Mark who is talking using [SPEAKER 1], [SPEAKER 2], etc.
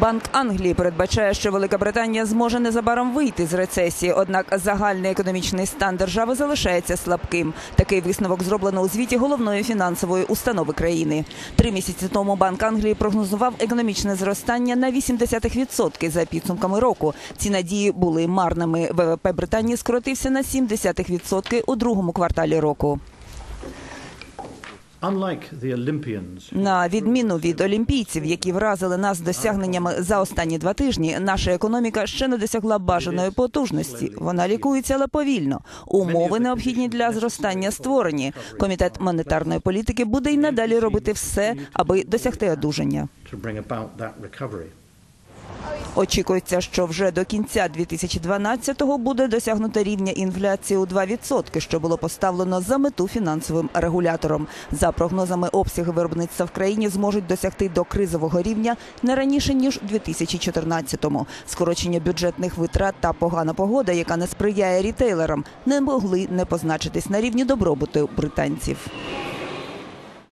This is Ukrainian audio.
[SPEAKER 1] Банк Англії передбачає, що Велика Британія зможе незабаром вийти з рецесії. Однак загальний економічний стан держави залишається слабким. Такий висновок зроблено у звіті головної фінансової установи країни. Три місяці тому Банк Англії прогнозував економічне зростання на 0,8% за підсумками року. Ці надії були марними. ВВП Британії скоротився на 0,7% у другому кварталі року. На відміну від олімпійців, які вразили нас досягненнями за останні два тижні, наша економіка ще не досягла бажаної потужності. Вона лікується, але повільно. Умови необхідні для зростання створені. Комітет монетарної політики буде й надалі робити все, аби досягти одужання. Очікується, що вже до кінця 2012-го буде досягнуто рівня інфляції у 2%, що було поставлено за мету фінансовим регулятором. За прогнозами, обсяги виробництва в країні зможуть досягти до кризового рівня не раніше ніж у 2014-му. Скорочення бюджетних витрат та погана погода, яка не сприяє рітейлерам, не могли не позначитись на рівні добробуту британців.